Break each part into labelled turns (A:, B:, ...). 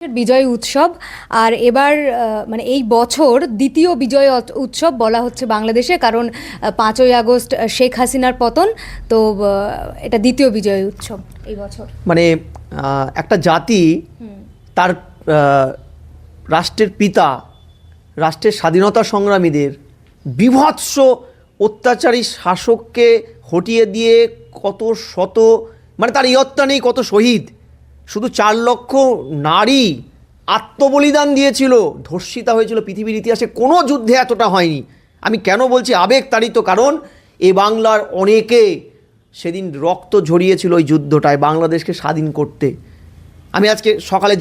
A: বিজয় উৎসব। আর এবার মানে এই বছর দ্বিতীয় বিজয় উৎসব বলা হচ্ছে বাংলাদেশে কারণ পাঁচই আগস্ট শেখ হাসিনার পতন। তো এটা দ্বিতীয় বিজয় উৎসব এই বছর।
B: মানে একটা জাতি তার রাষ্ট্রের পিতা রাষ্ট্রের স্বাধীনতা সংগ্রামীদের বিভৎস অত্যাচারী শাসককে হটিয়ে দিয়ে কত শত মানে তার ইয়ত্তা নেই কত শহীদ। শুধু চার লক্ষ নারী আত্মবলিদান দিয়েছিল, ধর্ষিতা হয়েছিল পৃথিবীর ইতিহাসে, কোনো যুদ্ধে এতটা হয়নি। আমি কেন বলছি আবেগ তাড়িত, কারণ এ বাংলার অনেকে সেদিন রক্ত ঝরিয়েছিল ওই যুদ্ধটায় বাংলাদেশকে স্বাধীন করতে। আমি আজকে সকালে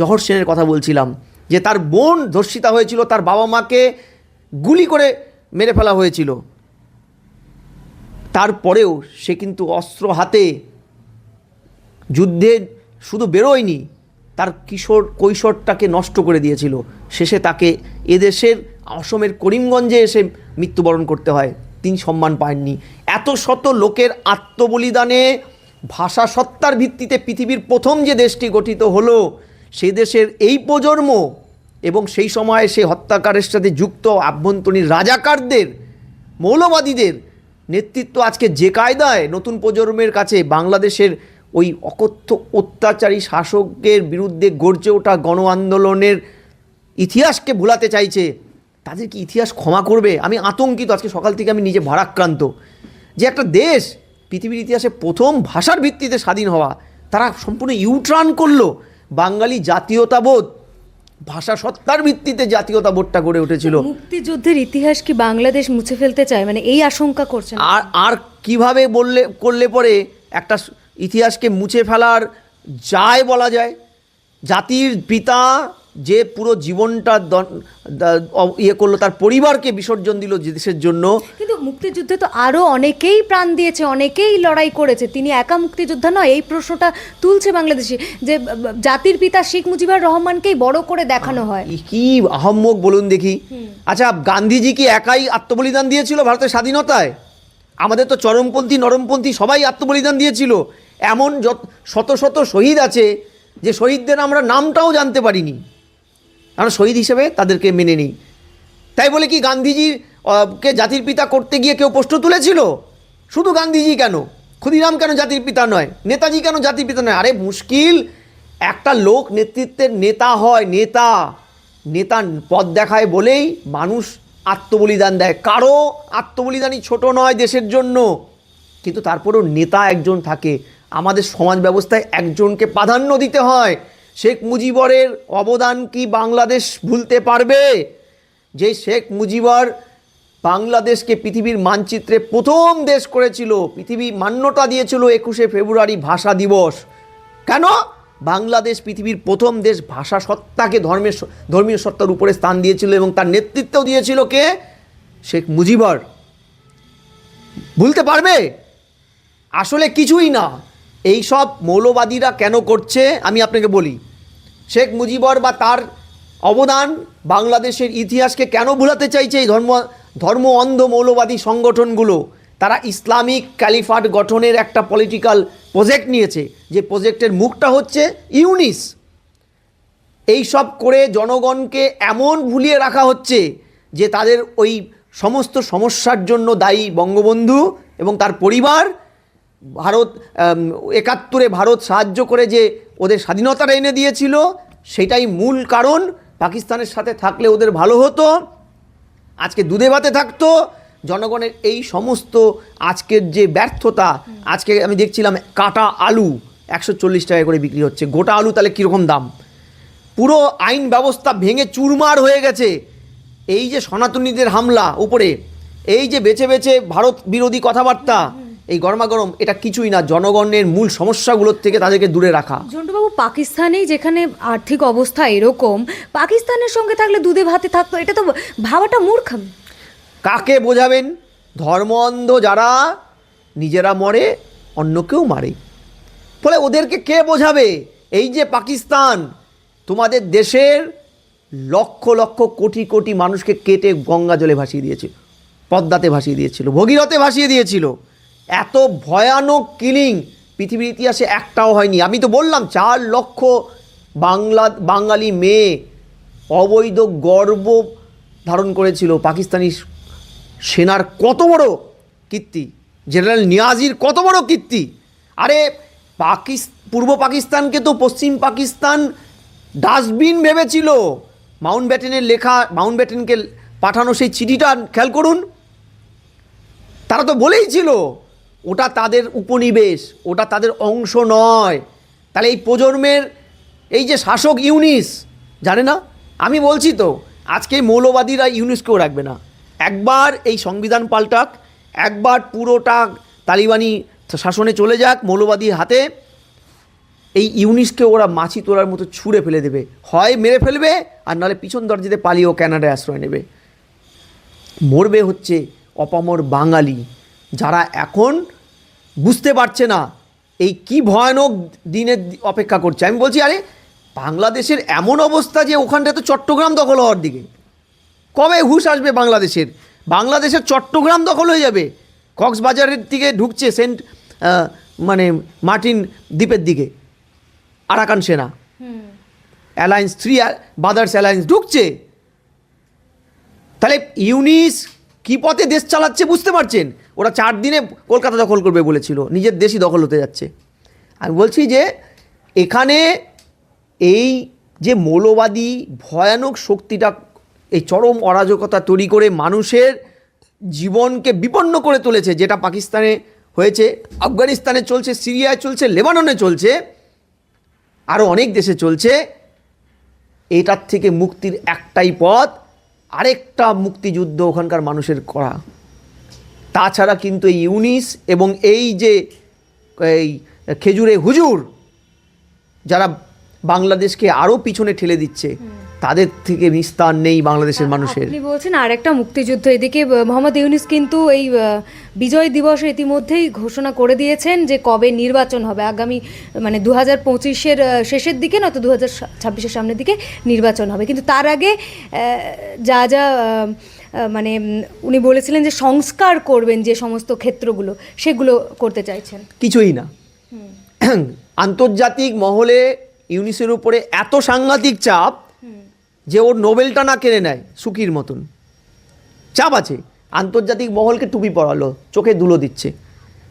B: জহর সেনের কথা বলছিলাম, যে তার বোন ধর্ষিতা হয়েছিল, তার বাবা মাকে গুলি করে মেরে ফেলা হয়েছিল। তারপরেও সে কিন্তু অস্ত্র হাতে যুদ্ধে শুধু বেরোয়নি, তার কিশোর কৈশোরটাকে নষ্ট করে দিয়েছিল। শেষে তাকে এদেশের, অসমের করিমগঞ্জে এসে মৃত্যুবরণ করতে হয়। তিনি সম্মান পাননি। এত শত লোকের আত্মবলিদানে, ভাষা সত্তার ভিত্তিতে পৃথিবীর প্রথম যে দেশটি গঠিত হলো সেই দেশের এই প্রজন্ম এবং সেই সময়ে সে হত্যাকারের সাথে যুক্ত আভ্যন্তরীণ রাজাকারদের, মৌলবাদীদের নেতৃত্ব আজকে যে কায়দায় নতুন প্রজন্মের কাছে বাংলাদেশের ওই অকথ্য অত্যাচারী শাসকের বিরুদ্ধে গর্জে ওঠা গণ আন্দোলনের ইতিহাসকে ভুলাতে চাইছে। তাদের কি ইতিহাস ক্ষমা করবে? আমি আতঙ্কিত আজকে সকাল থেকে আমি নিজে ভারাক্রান্ত। যে একটা দেশ পৃথিবীর ইতিহাসে প্রথম ভাষার ভিত্তিতে স্বাধীন হওয়া তারা সম্পূর্ণ ইউট্রান করল। বাঙালি জাতীয়তাবোধ ভাষা সত্তার ভিত্তিতে জাতীয়তা জাতীয়তাবোধটা গড়ে উঠেছিল।
A: মুক্তিযুদ্ধের ইতিহাস কি বাংলাদেশ মুছে ফেলতে চায়? মানে এই আশঙ্কা করছেন
B: আর আর কীভাবে বললে করলে পরে একটা ইতিহাসকে মুছে ফেলার যায় বলা যায়। জাতির পিতা যে পুরো জীবনটা ইয়ে করল তার পরিবারকে বিসর্জন দিল যে দেশের জন্য।
A: কিন্তু মুক্তিযুদ্ধে তো আরও অনেকেই প্রাণ দিয়েছে অনেকেই লড়াই করেছে। তিনি একা মুক্তিযোদ্ধা নয় এই প্রশ্নটা তুলছে বাংলাদেশে যে জাতির পিতা শেখ মুজিবুর রহমানকেই বড় করে দেখানো হয়।
B: কি আহম্মক বলুন দেখি। আচ্ছা গান্ধীজি কি একাই আত্মবলিদান দিয়েছিল ভারতের স্বাধীনতায়? আমাদের তো চরমপন্থী নরমপন্থী সবাই আত্মবলিদান দিয়েছিল। এমন যত, শত শত শহীদ আছে যে শহীদদের আমরা নামটাও জানতে পারিনি। আমরা শহীদ হিসেবে তাদেরকে মেনে নিই। তাই বলে কি গান্ধীজি কে জাতির পিতা করতে গিয়ে কেউ প্রশ্ন তুলেছিল? শুধু গান্ধীজি কেন? ক্ষুদিরাম কেন জাতির পিতা নয়? নেতাজি কেন জাতির পিতা নয়? আরে মুশকিল, একটা লোক নেতৃত্বের নেতা হয়, নেতা। নেতা পদ দেখায় বলেই মানুষ আত্মবলিদান দেয়। কারও আত্মবলিদানই ছোট নয় দেশের জন্য। কিন্তু তারপরেও নেতা একজন থাকে। আমাদের সমাজ ব্যবস্থায় একজনকে প্রাধান্য দিতে হয়। শেখ মুজিবরের অবদান কি বাংলাদেশ ভুলতে পারবে? যে শেখ মুজিবর বাংলাদেশকে পৃথিবীর মানচিত্রে প্রথম দেশ করেছিল, পৃথিবী মান্যতা দিয়েছিল একুশে ফেব্রুয়ারি ভাষা দিবস। কেন? বাংলাদেশ পৃথিবীর প্রথম দেশ ভাষা সত্তাকে ধর্মের ধর্মীয় সত্তার উপরে স্থান দিয়েছিল এবং তার নেতৃত্বও দিয়েছিল কে? শেখ মুজিবর। ভুলতে পারবে? আসলে কিছুই না। এই সব মৌলবাদীরা কেন করছে, আমি আপনাকে বলি। শেখ মুজিবর বা তার অবদান বাংলাদেশের ইতিহাসকে কেন ভুলাতে চাইছে এই ধর্ম ধর্ম অন্ধ মৌলবাদী সংগঠনগুলো? তারা ইসলামিক ক্যালিফাট গঠনের একটা পলিটিক্যাল প্রজেক্ট নিয়েছে, যে প্রজেক্টের মুখটা হচ্ছে ইউনিস। এই সব করে জনগণকে এমন ভুলিয়ে রাখা হচ্ছে, যে তাদের ওই সমস্ত সমস্যার জন্য দায়ী বঙ্গবন্ধু এবং তার পরিবার ভারত একাত্তরে ভারত সাহায্য করে যে ওদের স্বাধীনতাটা এনে দিয়েছিল, সেটাই মূল কারণ। পাকিস্তানের সাথে থাকলে ওদের ভালো হতো। আজকে দুধে ভাতে থাকতো। জনগণের এই সমস্ত আজকের যে ব্যর্থতা, আজকে আমি দেখছিলাম কাটা আলু একশো চল্লিশ টাকা করে বিক্রি হচ্ছে। গোটা আলু তাহলে কীরকম দাম? পুরো আইন ব্যবস্থা ভেঙে চুরমার হয়ে গেছে। এই যে সনাতনীদের হামলা উপরে, এই যে বেছে বেছে ভারত বিরোধী কথাবার্তা এই গরমাগরম এটা কিছুই না জনগণের মূল সমস্যাগুলোর থেকে তাদেরকে দূরে রাখা।
A: জন্টুবাবু পাকিস্তানেই যেখানে আর্থিক অবস্থা এরকম পাকিস্তানের সঙ্গে থাকলে দুধে ভাতে থাকতো এটা তো ভাবাটা মূর্খাম
B: কাকে বোঝাবেন? ধর্ম অন্ধ যারা নিজেরা মরে অন্যকেও মারে। ফলে ওদেরকে কে বোঝাবে? এই যে পাকিস্তান তোমাদের দেশের লক্ষ লক্ষ কোটি কোটি মানুষকে কেটে গঙ্গা জলে ভাসিয়ে দিয়েছিল পদ্মাতে ভাসিয়ে দিয়েছিল ভগীরথে ভাসিয়ে দিয়েছিল। এত ভয়ানক কিলিং পৃথিবীর ইতিহাসে একটাও হয়নি। আমি তো বললাম, চার লক্ষ বাংলা, বাঙালি মেয়ে অবৈধ গর্ব ধারণ করেছিল পাকিস্তানি সেনার কত বড় কীর্তি, জেনারেল নিয়াজির কত বড় কীর্তি। আরে, পাকিস, পূর্ব পাকিস্তানকে তো পশ্চিম পাকিস্তান ডাস্টবিন ভেবেছিল। মাউন্ট ব্যাটেনের লেখা, মাউন্ট ব্যাটেনকে পাঠানো সেই চিঠিটা, খেয়াল করুন। তারা তো বলেই ছিল ওটা তাদের উপনিবেশ, ওটা তাদের অংশ নয়। তাহলে এই প্রজন্মের, এই যে শাসক ইউনিস, জানে না? আমি বলছি তো, আজকে মৌলবাদীরা ইউনিসকেও রাখবে না। একবার এই সংবিধান পাল্টাক, একবার পুরোটা তালিবানি শাসনে চলে যাক মৌলবাদীর হাতে, এই ইউনিসকে ওরা মাছি তোলার মতো ছুঁড়ে ফেলে দেবে। হয় মেরে ফেলবে, আর নাহলে পিছন দরজাতে পালিয়ে ও ক্যানাডায় আশ্রয় নেবে। মরবে হচ্ছে অপামর বাঙালি। যারা এখন বুঝতে পারছে না এই কি ভয়ানক দিনের অপেক্ষা করছে। আমি বলছি, আরে, বাংলাদেশের এমন অবস্থা যে ওখানটা তো চট্টগ্রাম দখল হওয়ার দিকে। কবে হুশ আসবে বাংলাদেশের? বাংলাদেশের চট্টগ্রাম দখল হয়ে যাবে। কক্সবাজারের দিকে ঢুকছে সেন্ট মানে মার্টিন দ্বীপের দিকে। আরাকান সেনা। অ্যালায়েন্স থ্রি বাদার্স অ্যালায়েন্স ঢুকছে। তাহলে ইউনিস কি পথে দেশ চালাচ্ছে বুঝতে পারছেন? ওরা চার দিনে কলকাতা দখল করবে বলেছিল। নিজের দেশই দখল হতে যাচ্ছে। আমি বলছি যে, এখানে এই যে মৌলবাদী, ভয়ানক শক্তিটা, এই চরম অরাজকতা তৈরি করে মানুষের জীবনকে বিপন্ন করে তুলেছে, যেটা পাকিস্তানে হয়েছে, আফগানিস্তানে চলছে, সিরিয়ায় চলছে, লেবাননে চলছে আরও অনেক দেশে চলছে, এটার থেকে মুক্তির একটাই পথ, আরেকটা মুক্তিযুদ্ধ ওখানকার মানুষের করা। তাছাড়া কিন্তু এই ইউনিস এবং এই যে এই খেজুরে হুজুর যারা বাংলাদেশকে আরও পিছনে ঠেলে দিচ্ছে তাদের থেকে নিস্তার নেই বাংলাদেশের মানুষের।
A: আপনি বলছেন আরেকটা মুক্তিযুদ্ধ এদিকে মোহাম্মদ ইউনিস কিন্তু এই বিজয় দিবসে ইতিমধ্যেই ঘোষণা করে দিয়েছেন যে কবে নির্বাচন হবে। আগামী মানে দু হাজার পঁচিশের শেষের দিকে নয়তো দু হাজার ছাব্বিশের সামনের দিকে নির্বাচন হবে। কিন্তু তার আগে যা যা মানে উনি বলেছিলেন যে সংস্কার করবেন যে সমস্ত ক্ষেত্রগুলো সেগুলো করতে চাইছেন।
B: কিছুই না। আন্তর্জাতিক মহলে ইউনিসের উপরে এত সাংঘাতিক চাপ যে ওর নোবেলটা না কেড়ে নেয় সুখীর মতন। চাপ আছে। আন্তর্জাতিক মহলকে টুপি পরালো চোখে দুলো দিচ্ছে।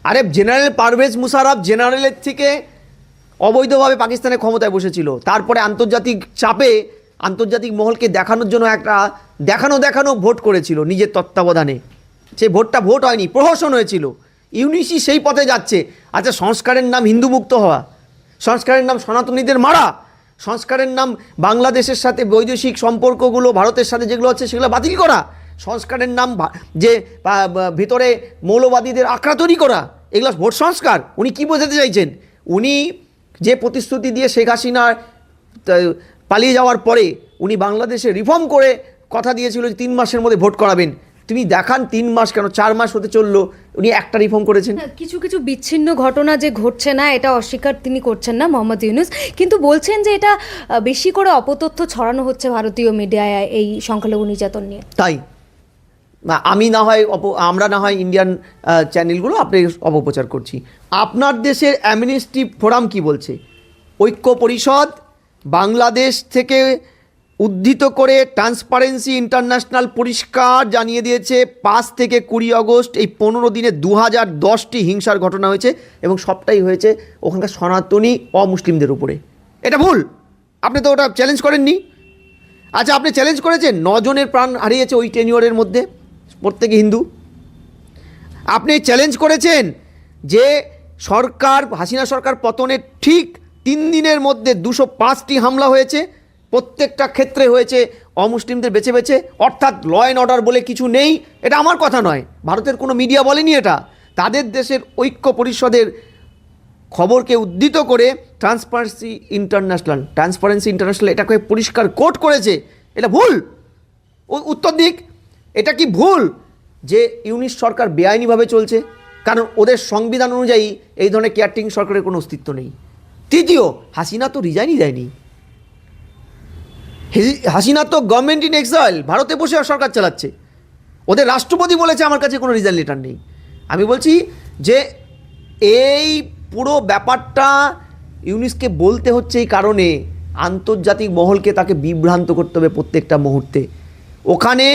B: আরে জেনারেল পারভেজ মুশারফ জেনারেলের থেকে অবৈধভাবে পাকিস্তানের ক্ষমতায় বসেছিল। তারপরে আন্তর্জাতিক চাপে আন্তর্জাতিক মহলকে দেখানোর জন্য একটা দেখানো দেখানো ভোট করেছিল নিজের তত্ত্বাবধানে। সেই ভোটটা ভোট হয়নি, প্রহসন হয়েছিল। ইউনিসি সেই পথে যাচ্ছে। আচ্ছা সংস্কারের নাম হিন্দু মুক্ত হওয়া, সংস্কারের নাম সনাতনীদের মারা, সংস্কারের নাম বাংলাদেশের সাথে বৈদেশিক সম্পর্কগুলো, ভারতের সাথে যেগুলো আছে সেগুলো বাতিল করা, সংস্কারের নাম যে ভিতরে মৌলবাদীদের আঁকড়া তৈরি করা, এগুলো ভোট সংস্কার। উনি কি বোঝাতে চাইছেন? উনি যে প্রতিশ্রুতি দিয়ে শেখ হাসিনার পালিয়ে যাওয়ার পরে উনি বাংলাদেশে রিফর্ম করে কথা দিয়েছিল যে তিন মাসের মধ্যে ভোট করাবেন। তুমি দেখান তিন মাস কেন? চার মাস হতে চলল। উনি একটা রিফর্ম করেছেন।
A: কিছু কিছু বিচ্ছিন্ন ঘটনা যে ঘটছে না এটা অস্বীকার তিনি করছেন না মোহাম্মদ ইউনুস। কিন্তু বলছেন যে এটা বেশি করে অপতথ্য ছড়ানো হচ্ছে ভারতীয় মিডিয়ায় এই সংখ্যালঘু নির্যাতন নিয়ে।
B: তাই। আমি না হয় অপ আমরা না হয় ইন্ডিয়ান চ্যানেলগুলো আপনি অপপ্রচার করছি। আপনার দেশের অ্যামনিস্টি ফোরাম কি বলছে? ঐক্য পরিষদ বাংলাদেশ থেকে উদ্ধৃত করে ট্রান্সপারেন্সি ইন্টারন্যাশনাল পরিষ্কার জানিয়ে দিয়েছে, পাঁচ থেকে কুড়ি আগস্ট এই পনেরো দিনে দু হাজার দশটি হিংসার ঘটনা হয়েছে এবং সবটাই হয়েছে ওখানকার সনাতনী অমুসলিমদের উপরে। এটা ভুল! আপনি তো ওটা চ্যালেঞ্জ করেননি। আচ্ছা আপনি চ্যালেঞ্জ করেছেন? নজনের প্রাণ হারিয়েছে ওই টেনিওরের মধ্যে, প্রত্যেকে হিন্দু। আপনি চ্যালেঞ্জ করেছেন যে সরকার, হাসিনা সরকার পতনের ঠিক তিন দিনের মধ্যে দুশো পাঁচটি হামলা হয়েছে, প্রত্যেকটা ক্ষেত্রে হয়েছে, অমুসলিমদের বেছে বেছে, অর্থাৎ ল অ্যান্ড অর্ডার বলে কিছু নেই, এটা আমার কথা নয়, ভারতের কোনো মিডিয়া বলেনি এটা। তাদের দেশের ঐক্য পরিষদের খবরকে উদ্ধৃত করে ট্রান্সপারেন্সি ইন্টারন্যাশনাল ট্রান্সপারেন্সি ইন্টারন্যাশনাল এটাকে পরিষ্কার কোট করেছে, এটা ভুল। উত্তর দিক, এটা কি ভুল যে ইউনিশ সরকার বেআইনিভাবে চলছে? কারণ ওদের সংবিধান অনুযায়ী এই ধরনের কেয়ারটিং সরকারের কোনো অস্তিত্ব নেই। তৃতীয়, হাসিনা তো রিজাইনই দেয়নি। হাসিনা তো গভর্নমেন্ট ইন এক্সাইল ভারতে বসে সরকার চালাচ্ছে। ওদের রাষ্ট্রপতি বলেছে আমার কাছে কোনো রিজাইন লেটার নেই। আমি বলছি যে, এই পুরো ব্যাপারটা ইউনিসকে বলতে হচ্ছে এই কারণে আন্তর্জাতিক মহলকে তাকে বিভ্রান্ত করতে হবে প্রত্যেকটা মুহূর্তে। ওখানে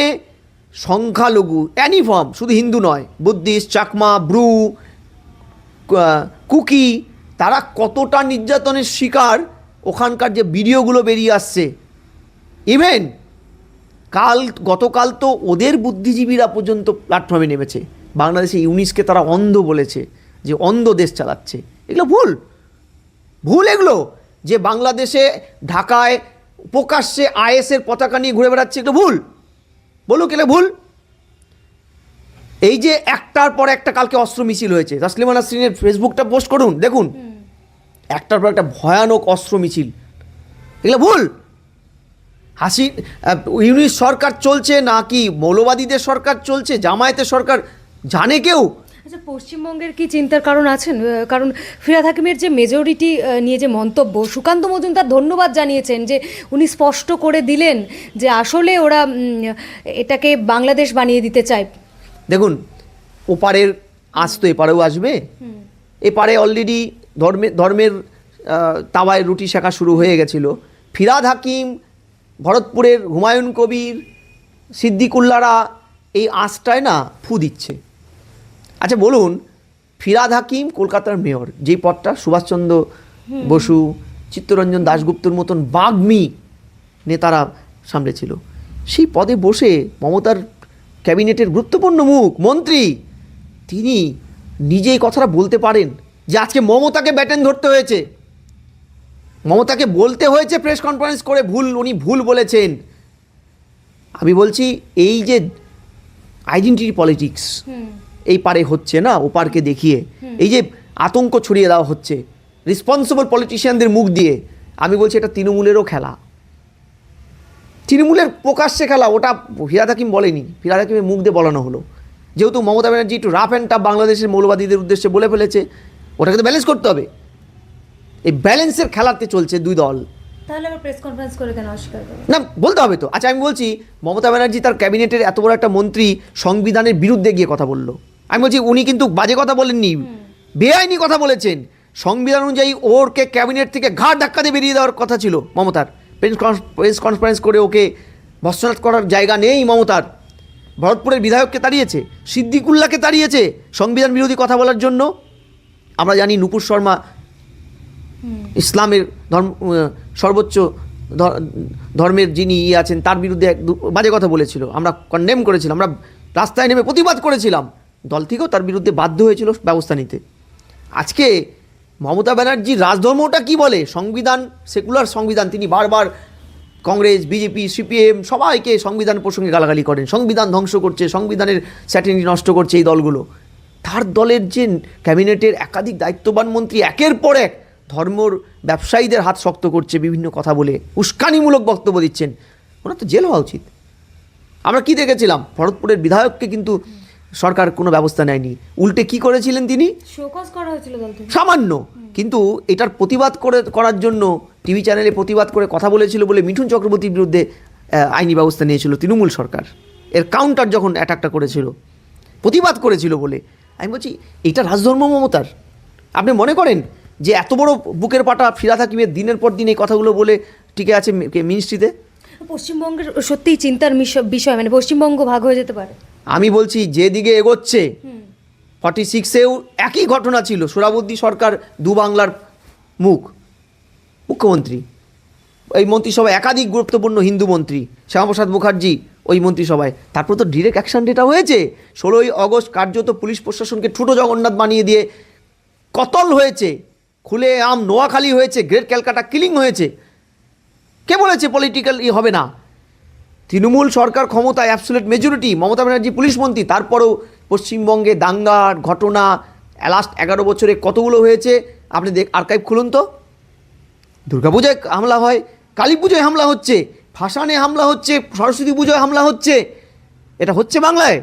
B: সংখ্যালঘু অ্যানিফর্ম শুধু হিন্দু নয়, বুদ্ধিস্ট, চাকমা, ব্রু কুকি তারা কতটা নির্যাতনের শিকার ওখানকার যে ভিডিওগুলো বেরিয়ে আসছে। ইভেন কাল, গতকাল তো ওদের বুদ্ধিজীবীরা পর্যন্ত প্ল্যাটফর্মে নেমেছে। বাংলাদেশে ইউনিসকে তারা অন্ধ বলেছে যে অন্ধ দেশ চালাচ্ছে। এগুলো ভুল। ভুল এগুলো যে বাংলাদেশে, ঢাকায় প্রকাশ্যে আইএসের পতাকা নিয়ে ঘুরে বেড়াচ্ছে, এগুলো ভুল। বলুক এগুলো ভুল। এই যে একটার পর একটা কালকে অস্ত্র মিছিল হয়েছে। তাসলিমা নাসরিনের ফেসবুকটা পোস্ট করুন, দেখুন। একটার পর একটা ভয়ানক অস্ত্র মিছিল। এগুলো ভুল! হাসি আহ, ইউনিশ সরকার চলছে নাকি মৌলবাদীদের সরকার চলছে জামায়াতের সরকার জানে কেউ?
A: আচ্ছা পশ্চিমবঙ্গের কি চিন্তার কারণ আছেন? কারণ ফিরাদ হাকিমের যে মেজরিটি নিয়ে যে মন্তব্য সুকান্ত মজুমদার ধন্যবাদ জানিয়েছেন যে উনি স্পষ্ট করে দিলেন যে আসলে ওরা এটাকে বাংলাদেশ বানিয়ে দিতে চায়।
B: দেখুন ওপারের আজ তো এপারেও আসবে। এপারে অলরেডি ধর্মের ধর্মের তাওয়ায় রুটি শেখা শুরু হয়ে গেছিল। ফিরাদ হাকিম ভরতপুরের হুমায়ুন কবির সিদ্দিকুল্লারা এই আঁচটায় না ফু দিচ্ছে। আচ্ছা বলুন ফিরাদ হাকিম কলকাতার মেয়র যেই পদটা সুভাষচন্দ্র বসু চিত্তরঞ্জন দাশগুপ্তর মতন বাগ্মী নেতারা সামলেছিল সেই পদে বসে মমতার ক্যাবিনেটের গুরুত্বপূর্ণ মুখ মন্ত্রী তিনি নিজেই কথাটা বলতে পারেন। যে আজকে মমতাকে ব্যাটেন ধরতে হয়েছে। মমতাকে বলতে হয়েছে প্রেস কনফারেন্স করে ভুল উনি ভুল বলেছেন। আমি বলছি এই যে আইডেন্টিটি পলিটিক্স এই পারে হচ্ছে না ওপারকে দেখিয়ে। এই যে আতঙ্ক ছড়িয়ে দেওয়া হচ্ছে রেসপন্সিবল পলিটিশিয়ানদের মুখ দিয়ে আমি বলছি এটা তৃণমূলেরও খেলা। তৃণমূলের প্রকাশ্যে খেলা ওটা ফিরাদ হাকিম বলেনি ফিরাদ হাকিমের মুখ দিয়ে বলানো হলো। যেহেতু মমতা ব্যানার্জি একটু রাফ অ্যান্ড টাফ বাংলাদেশের মৌলবাদীদের উদ্দেশ্যে বলে ফেলেছে ওটাকে তো ব্যালেন্স করতে হবে। এই ব্যালেন্সের খেলাতে চলছে দুই দল।
A: তাহলে আবার প্রেস কনফারেন্স করে কেন অস্বীকার
B: না বলতে হবে তো। আচ্ছা আমি বলছি মমতা ব্যানার্জি তার ক্যাবিনেটের এত বড় একটা মন্ত্রী সংবিধানের বিরুদ্ধে গিয়ে কথা বলল। আমি বলছি উনি কিন্তু বাজে কথা বলেননি। বেআইনি কথা বলেছেন। সংবিধান অনুযায়ী ওরকে ক্যাবিনেট থেকে ঘাট ধাক্কা দিয়ে বেরিয়ে দেওয়ার কথা ছিল মমতার। প্রেস কনফারেন্স করে ওকে ভৎসনাথ করার জায়গা নেই মমতার। ভরতপুরের বিধায়ককে তাড়িয়েছে সিদ্দিকুল্লাহকে তাড়িয়েছে সংবিধান বিরোধী কথা বলার জন্য। আমরা জানি নুপুর শর্মা ইসলামের ধর্ম সর্বোচ্চ ধর্মের যিনি ইয়ে আছেন তার বিরুদ্ধে এক দু- বাজে কথা বলেছিল। আমরা কন্ডেম করেছিলাম আমরা রাস্তায় নেমে প্রতিবাদ করেছিলাম। দল থেকেও তার বিরুদ্ধে বাধ্য হয়েছিল ব্যবস্থা নিতে। আজকে মমতা ব্যানার্জির রাজধর্মটা কি বলে? সংবিধান সেকুলার সংবিধান তিনি বারবার কংগ্রেস বিজেপি সিপিএম সবাইকে সংবিধান প্রসঙ্গে গালাগালি করেন। সংবিধান ধ্বংস করছে সংবিধানের স্যাটেনি নষ্ট করছে এই দলগুলো। তার দলের যে ক্যাবিনেটের একাধিক দায়িত্ববান মন্ত্রী একের পর এক ধর্মর ব্যবসায়ীদের হাত শক্ত করছে বিভিন্ন কথা বলে উস্কানিমূলক বক্তব্য দিচ্ছেন ওনার তো জেল হওয়া উচিত। আমরা কি দেখেছিলাম? ভরতপুরের বিধায়ককে কিন্তু সরকার কোনো ব্যবস্থা নেয়নি। উল্টে কি করেছিলেন তিনি? সামান্য। কিন্তু এটার প্রতিবাদ করে করার জন্য টিভি চ্যানেলে প্রতিবাদ করে কথা বলেছিল বলে মিঠুন চক্রবর্তীর বিরুদ্ধে আইনি ব্যবস্থা নিয়েছিল তৃণমূল সরকার। এর কাউন্টার যখন অ্যাটাকটা করেছিল প্রতিবাদ করেছিল বলে আমি বলছি এটা রাজধর্ম মমতার। আপনি মনে করেন যে এত বড় বুকের পাটা ফিরাত হাকিমের দিনের পর দিন এই কথাগুলো বলে টিকে আছে মিনিস্ট্রিতে
A: পশ্চিমবঙ্গের সত্যিই চিন্তার বিষয় মানে পশ্চিমবঙ্গ ভাগ হয়ে যেতে পারে।
B: আমি বলছি যেদিকে এগোচ্ছে ফর্টি সিক্সেও একই ঘটনা ছিল সোরাবুদ্দি সরকার দু বাংলার মুখ। মুখ্যমন্ত্রী এই মন্ত্রিসভায় একাধিক গুরুত্বপূর্ণ হিন্দু মন্ত্রী, শ্যামাপ্রসাদ মুখার্জি ওই মন্ত্রিসভায়। তারপর তো ডিরেক্ট অ্যাকশন ডেটা হয়েছে। ষোলোই অগস্ট কার্যত পুলিশ প্রশাসনকে ঠুটো জগন্নাথ বানিয়ে দিয়ে কতল হয়েছে, খুলে আম নোয়াখালী হয়েছে, গ্রেট ক্যালকাটা কিলিং হয়েছে। কে বলেছে পলিটিক্যাল ই হবে না? তৃণমূল সরকার ক্ষমতায় absolute majority Mamata Banerjee police মন্ত্রী, তারপরেও পশ্চিমবঙ্গে দাঙ্গার ঘটনা লাস্ট এগারো বছরে কতগুলো হয়েছে? আপনি দেখ আর্কাইভ খুলুন তো। দুর্গাপূজায় হামলা হয় কালী পুজোয় হামলা হচ্ছে ফাঁসানে হামলা হচ্ছে সরস্বতী পুজোয় হামলা হচ্ছে। এটা হচ্ছে বাংলায়?